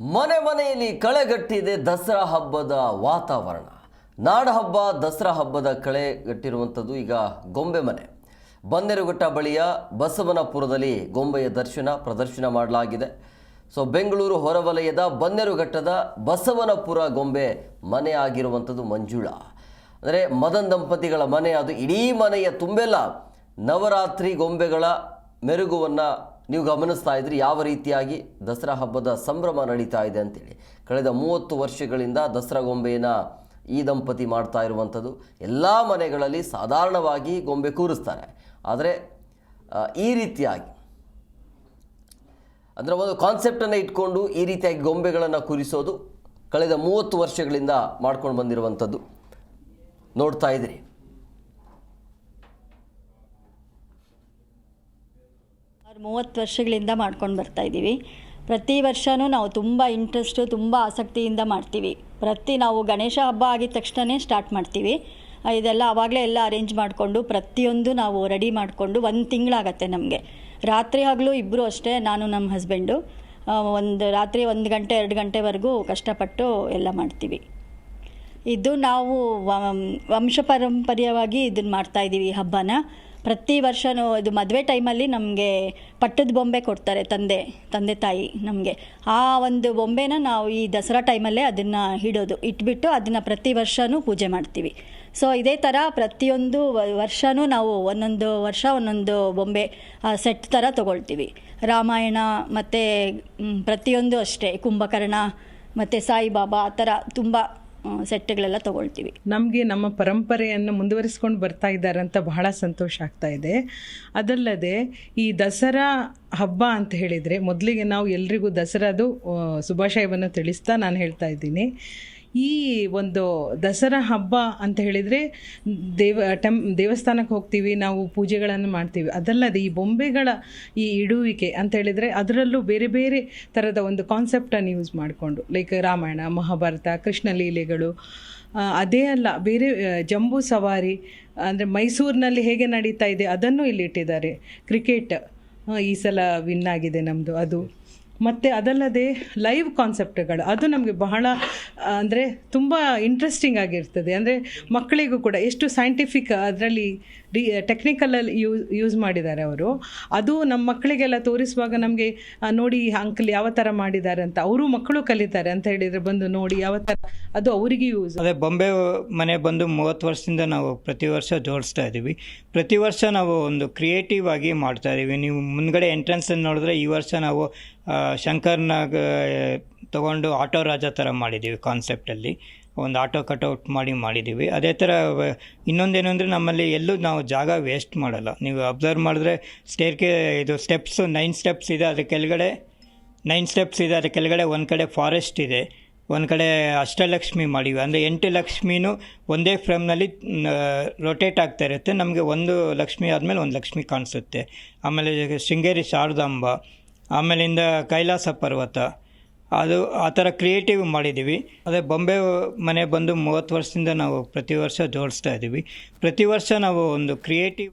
ಮನೆ ಮನೆಯಲ್ಲಿ ಕಳೆಗಟ್ಟಿದೆ ದಸರಾ ಹಬ್ಬದ ವಾತಾವರಣ. ನಾಡಹಬ್ಬ, ದಸರಾ ಹಬ್ಬದ ಕಳೆಗಟ್ಟಿರುವಂಥದ್ದು ಈಗ ಗೊಂಬೆ ಮನೆ. ಬನ್ನೇರುಘಟ್ಟ ಬಳಿಯ ಬಸವನಪುರದಲ್ಲಿ ಗೊಂಬೆಯ ದರ್ಶನ, ಪ್ರದರ್ಶನ ಮಾಡಲಾಗಿದೆ. ಸೊ, ಬೆಂಗಳೂರು ಹೊರವಲಯದ ಬನ್ನೇರುಘಟ್ಟದ ಬಸವನಪುರ ಗೊಂಬೆ ಮನೆ ಆಗಿರುವಂಥದ್ದು ಮಂಜುಳಾ. ಅಂದರೆ ಮದನ್ ದಂಪತಿಗಳ ಮನೆ, ಅದು ಇಡೀ ಮನೆಯ ತುಂಬೆಲ್ಲ ನವರಾತ್ರಿ ಗೊಂಬೆಗಳ ಮೆರುಗುವನ್ನು ನೀವು ಗಮನಿಸ್ತಾ ಇದ್ರಿ ಯಾವ ರೀತಿಯಾಗಿ ದಸರಾ ಹಬ್ಬದ ಸಂಭ್ರಮ ನಡೀತಾ ಇದೆ ಅಂತೇಳಿ. ಕಳೆದ ಮೂವತ್ತು ವರ್ಷಗಳಿಂದ ದಸರಾ ಗೊಂಬೆಯನ್ನು ಈ ದಂಪತಿ ಮಾಡ್ತಾ ಇರುವಂಥದ್ದು. ಎಲ್ಲ ಮನೆಗಳಲ್ಲಿ ಸಾಧಾರಣವಾಗಿ ಗೊಂಬೆ ಕೂರಿಸ್ತಾರೆ. ಆದರೆ ಈ ರೀತಿಯಾಗಿ, ಅಂದರೆ ಒಂದು ಕಾನ್ಸೆಪ್ಟನ್ನು ಇಟ್ಕೊಂಡು ಈ ರೀತಿಯಾಗಿ ಗೊಂಬೆಗಳನ್ನು ಕೂರಿಸೋದು ಕಳೆದ ಮೂವತ್ತು ವರ್ಷಗಳಿಂದ ಮಾಡ್ಕೊಂಡು ಬಂದಿರುವಂಥದ್ದು. ನೋಡ್ತಾ ಇದ್ದೀರಿ ಸುಮಾರು ಮೂವತ್ತು ವರ್ಷಗಳಿಂದ ಮಾಡ್ಕೊಂಡು ಬರ್ತಾ ಇದ್ದೀವಿ. ಪ್ರತಿ ವರ್ಷವೂ ನಾವು ತುಂಬ ಇಂಟ್ರೆಸ್ಟು ತುಂಬ ಆಸಕ್ತಿಯಿಂದ ಮಾಡ್ತೀವಿ. ಪ್ರತಿ ನಾವು ಗಣೇಶ ಹಬ್ಬ ಆಗಿದ ತಕ್ಷಣವೇ ಸ್ಟಾರ್ಟ್ ಮಾಡ್ತೀವಿ. ಇದೆಲ್ಲ ಆವಾಗಲೇ ಎಲ್ಲ ಅರೇಂಜ್ ಮಾಡಿಕೊಂಡು ಪ್ರತಿಯೊಂದು ನಾವು ರೆಡಿ ಮಾಡಿಕೊಂಡು ಒಂದು ತಿಂಗಳಾಗತ್ತೆ ನಮಗೆ. ರಾತ್ರಿ ಹಗಲು ಇಬ್ಬರು ಅಷ್ಟೇ, ನಾನು ನಮ್ಮ ಹಸ್ಬೆಂಡು ಒಂದು ರಾತ್ರಿ ಒಂದು ಗಂಟೆ, ಎರಡು ಗಂಟೆವರೆಗೂ ಕಷ್ಟಪಟ್ಟು ಎಲ್ಲ ಮಾಡ್ತೀವಿ. ಇದು ನಾವು ವಂಶ ಪಾರಂಪರ್ಯವಾಗಿ ಇದನ್ನು ಮಾಡ್ತಾ ಇದ್ದೀವಿ ಈ ಹಬ್ಬನ. ಪ್ರತಿ ವರ್ಷವೂ ಇದು ಮದುವೆ ಟೈಮಲ್ಲಿ ನಮಗೆ ಪಟ್ಟದ ಬೊಂಬೆ ಕೊಡ್ತಾರೆ ತಂದೆ ತಂದೆ ತಾಯಿ ನಮಗೆ. ಆ ಒಂದು ಬೊಂಬೆನ ನಾವು ಈ ದಸರಾ ಟೈಮಲ್ಲೇ ಅದನ್ನು ಹಿಡೋದು. ಇಟ್ಬಿಟ್ಟು ಅದನ್ನು ಪ್ರತಿ ವರ್ಷವೂ ಪೂಜೆ ಮಾಡ್ತೀವಿ. ಸೊ ಇದೇ ಥರ ಪ್ರತಿಯೊಂದು ವರ್ಷವೂ ನಾವು ಒಂದೊಂದು ವರ್ಷ ಒಂದೊಂದು ಬೊಂಬೆ ಸೆಟ್ ಥರ ತೊಗೊಳ್ತೀವಿ. ರಾಮಾಯಣ ಮತ್ತು ಪ್ರತಿಯೊಂದು ಅಷ್ಟೇ. ಕುಂಭಕರ್ಣ ಮತ್ತು ಸಾಯಿಬಾಬಾ, ಆ ಥರ ತುಂಬ ಸೆಟ್ಗಳೆಲ್ಲ ತಗೊಳ್ತೀವಿ. ನಮಗೆ ನಮ್ಮ ಪರಂಪರೆಯನ್ನು ಮುಂದುವರಿಸ್ಕೊಂಡು ಬರ್ತಾ ಇದ್ದಾರೆ ಅಂತ ಬಹಳ ಸಂತೋಷ ಆಗ್ತಾ ಇದೆ. ಅದಲ್ಲದೆ ಈ ದಸರಾ ಹಬ್ಬ ಅಂತ ಹೇಳಿದರೆ ಮೊದಲಿಗೆ ನಾವು ಎಲ್ರಿಗೂ ದಸರಾದು ಶುಭಾಶಯವನ್ನು ತಿಳಿಸ್ತಾ ನಾನು ಹೇಳ್ತಾ ಇದ್ದೀನಿ. ಈ ಒಂದು ದಸರಾ ಹಬ್ಬ ಅಂತ ಹೇಳಿದರೆ ದೇವ, ಟೆಂ, ದೇವಸ್ಥಾನಕ್ಕೆ ಹೋಗ್ತೀವಿ, ನಾವು ಪೂಜೆಗಳನ್ನು ಮಾಡ್ತೀವಿ. ಅದಲ್ಲದೆ ಈ ಬೊಂಬೆಗಳ ಈ ಇಡುವಿಕೆ ಅಂತ ಹೇಳಿದರೆ ಅದರಲ್ಲೂ ಬೇರೆ ಬೇರೆ ಥರದ ಒಂದು ಕಾನ್ಸೆಪ್ಟನ್ನು ಯೂಸ್ ಮಾಡಿಕೊಂಡು, ಲೈಕ್ ರಾಮಾಯಣ, ಮಹಾಭಾರತ, ಕೃಷ್ಣ ಲೀಲೆಗಳು ಅದೇ ಅಲ್ಲ, ಬೇರೆ ಜಂಬೂ ಸವಾರಿ, ಅಂದರೆ ಮೈಸೂರಿನಲ್ಲಿ ಹೇಗೆ ನಡೀತಾ ಇದೆ ಅದನ್ನು ಇಲ್ಲಿ ಇಟ್ಟಿದ್ದಾರೆ. ಕ್ರಿಕೆಟ್ ಈ ಸಲ ವಿನ್ ಆಗಿದೆ ನಮ್ಮದು ಅದು. ಮತ್ತು ಅದಲ್ಲದೆ ಲೈವ್ ಕಾನ್ಸೆಪ್ಟ್ಗಳು ಅದು ನಮಗೆ ಬಹಳ ಅಂದರೆ ತುಂಬ ಇಂಟ್ರೆಸ್ಟಿಂಗ್ ಆಗಿರ್ತದೆ. ಅಂದರೆ ಮಕ್ಕಳಿಗೂ ಕೂಡ ಎಷ್ಟು ಸೈಂಟಿಫಿಕ್ ಅದರಲ್ಲಿ ರಿ ಟೆಕ್ನಿಕಲಲ್ಲಿ ಯೂಸ್ ಯೂಸ್ ಮಾಡಿದ್ದಾರೆ ಅವರು. ಅದು ನಮ್ಮ ಮಕ್ಕಳಿಗೆಲ್ಲ ತೋರಿಸುವಾಗ ನಮಗೆ ನೋಡಿ ಅಂಕಲ್ ಯಾವ ಥರ ಮಾಡಿದ್ದಾರೆ ಅಂತ ಅವರು ಮಕ್ಕಳು ಕಲಿತಾರೆ ಅಂತ ಹೇಳಿದರೆ ಬಂದು ನೋಡಿ ಯಾವ ಥರ ಅದು ಅವರಿಗೆ ಯೂಸ್ ಅದೇ ಬೊಂಬೆ ಮನೆ ಬಂದು ಮೂವತ್ತು ವರ್ಷದಿಂದ ನಾವು ಪ್ರತಿ ವರ್ಷ ಜೋಡಿಸ್ತಾ ಇದ್ದೀವಿ. ಪ್ರತಿ ವರ್ಷ ನಾವು ಒಂದು ಕ್ರಿಯೇಟಿವ್ ಆಗಿ ಮಾಡ್ತಾ ಇದ್ದೀವಿ. ನೀವು ಮುಂದ್ಗಡೆ ಎಂಟ್ರೆನ್ಸನ್ನು ನೋಡಿದ್ರೆ ಈ ವರ್ಷ ನಾವು ಶಂಕರ್ನಾಗ ತಗೊಂಡು ಆಟೋ ರಾಜ ಥರ ಮಾಡಿದ್ದೀವಿ ಕಾನ್ಸೆಪ್ಟಲ್ಲಿ ಒಂದು ಆಟೋ ಕಟೌಟ್ ಮಾಡಿ ಮಾಡಿದ್ದೀವಿ. ಅದೇ ಥರ ಇನ್ನೊಂದೇನು ಅಂದರೆ ನಮ್ಮಲ್ಲಿ ಎಲ್ಲೂ ನಾವು ಜಾಗ ವೇಸ್ಟ್ ಮಾಡಲ್ಲ. ನೀವು ಅಬ್ಸರ್ವ್ ಮಾಡಿದ್ರೆ ಸ್ಟೇರ್ಕೆ ಇದು ಸ್ಟೆಪ್ಸು, ನೈನ್ ಸ್ಟೆಪ್ಸ್ ಇದೆ, ಅದ್ರ ಕೆಳಗಡೆ, ನೈನ್ ಸ್ಟೆಪ್ಸ್ ಇದೆ, ಅದ್ರ ಕೆಳಗಡೆ ಒಂದು ಕಡೆ ಫಾರೆಸ್ಟ್ ಇದೆ, ಒಂದು ಕಡೆ ಅಷ್ಟಲಕ್ಷ್ಮಿ ಮಾಡಿವೆ ಅಂದರೆ ಎಂಟು ಲಕ್ಷ್ಮಿನೂ ಒಂದೇ ಫ್ರೇಮ್ನಲ್ಲಿ ರೊಟೇಟ್ ಆಗ್ತಾ ಇರುತ್ತೆ. ನಮಗೆ ಒಂದು ಲಕ್ಷ್ಮಿ ಆದಮೇಲೆ ಒಂದು ಲಕ್ಷ್ಮಿ ಕಾಣಿಸುತ್ತೆ. ಆಮೇಲೆ ಶೃಂಗೇರಿ ಶಾರದಾಂಬ, ಆಮೇಲಿಂದ ಕೈಲಾಸ ಪರ್ವತ ಅದು ಆ ಥರ ಕ್ರಿಯೇಟಿವ್ ಮಾಡಿದ್ದೀವಿ. ಅದೇ ಬೊಂಬೆ ಮನೆ ಬಂದು ಮೂವತ್ತು ವರ್ಷದಿಂದ ನಾವು ಪ್ರತಿ ವರ್ಷ ಜೋಡಿಸ್ತಾ ಇದ್ದೀವಿ. ಪ್ರತಿ ವರ್ಷ ನಾವು ಒಂದು ಕ್ರಿಯೇಟಿವ್